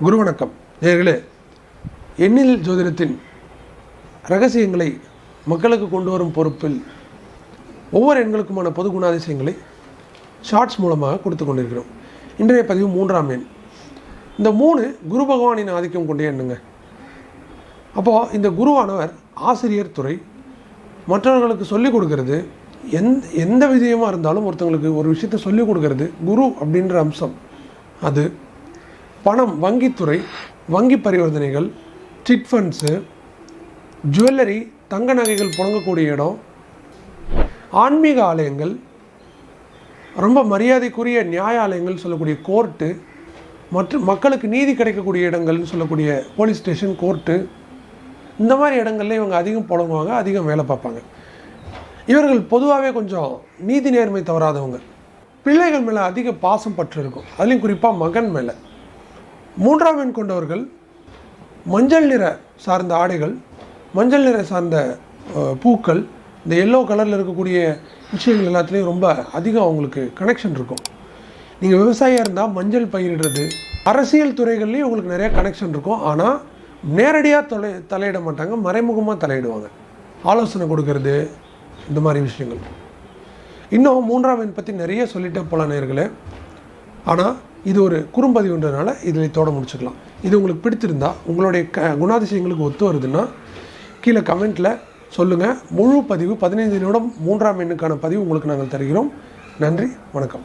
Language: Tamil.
குரு வணக்கம் நேர்களே எண்ணில் ஜோதிடத்தின் ரகசியங்களை மக்களுக்கு கொண்டு வரும் பொறுப்பில் ஒவ்வொரு எண்களுக்குமான பொது குணாதிசயங்களை ஷார்ட்ஸ் மூலமாக கொடுத்து கொண்டிருக்கிறோம். இன்றைய பதிவு மூன்றாம் எண். இந்த மூணு குரு பகவானின் ஆதிக்கம் கொண்டே எண்ணுங்க. அப்போது இந்த குருவானவர் ஆசிரியர் துறை மற்றவர்களுக்கு சொல்லிக் கொடுக்கறது எந்த எந்த விஷயமாக இருந்தாலும் ஒருத்தவங்களுக்கு ஒரு விஷயத்தை சொல்லிக் கொடுக்கறது குரு அப்படின்ற அம்சம். அது பணம் வங்கித்துறை வங்கி பரிவர்த்தனைகள் சிட் ஃபண்ட்ஸு ஜுவல்லரி தங்க நகைகள் புழங்கக்கூடிய இடம் ஆன்மீக ஆலயங்கள் ரொம்ப மரியாதைக்குரிய நியாய ஆலயங்கள் சொல்லக்கூடிய கோர்ட்டு மற்றும் மக்களுக்கு நீதி கிடைக்கக்கூடிய இடங்கள்னு சொல்லக்கூடிய போலீஸ் ஸ்டேஷன் கோர்ட்டு இந்த மாதிரி இடங்கள்ல இவங்க அதிகம் புழங்குவாங்க அதிகம் வேலை பார்ப்பாங்க. இவர்கள் பொதுவாகவே கொஞ்சம் நீதி நேர்மை தவறாதவங்க. பிள்ளைகள் மேலே அதிக பாசம் பற்று இருக்கும் அதுலேயும் குறிப்பாக மகன் மேலே. மூன்றாம் எண் கொண்டவர்கள் மஞ்சள் நிற சார்ந்த ஆடைகள் மஞ்சள் நிற சார்ந்த பூக்கள் இந்த எல்லோ கலரில் இருக்கக்கூடிய விஷயங்கள் எல்லாத்துலேயும் ரொம்ப அதிகம் அவங்களுக்கு கனெக்ஷன் இருக்கும். நீங்கள் விவசாயியாக இருந்தால் மஞ்சள் பயிரிடுறது அரசியல் துறைகள்லேயும் உங்களுக்கு நிறைய கனெக்ஷன் இருக்கும். ஆனால் நேரடியாக தலை தலையிட மாட்டாங்க மறைமுகமாக தலையிடுவாங்க. ஆலோசனை கொடுக்கறது இந்த மாதிரி விஷயங்கள். இன்னும் மூன்றாம் எண் பற்றி நிறைய சொல்லிட்டே போகலாம் நேர்களே ஆனால் இது ஒரு குறும்பதிவுன்றதுனால இதில் தோட முடிச்சுக்கலாம். இது உங்களுக்கு பிடித்திருந்தா உங்களுடைய க குணாதிசயங்களுக்கு ஒத்து வருதுன்னா கீழே கமெண்ட்டில் சொல்லுங்கள் முழு பதிவு பதினைந்து நிமிடம் மூன்றாம் எண்ணுக்கான பதிவு உங்களுக்கு நாங்கள் தருகிறோம். நன்றி வணக்கம்.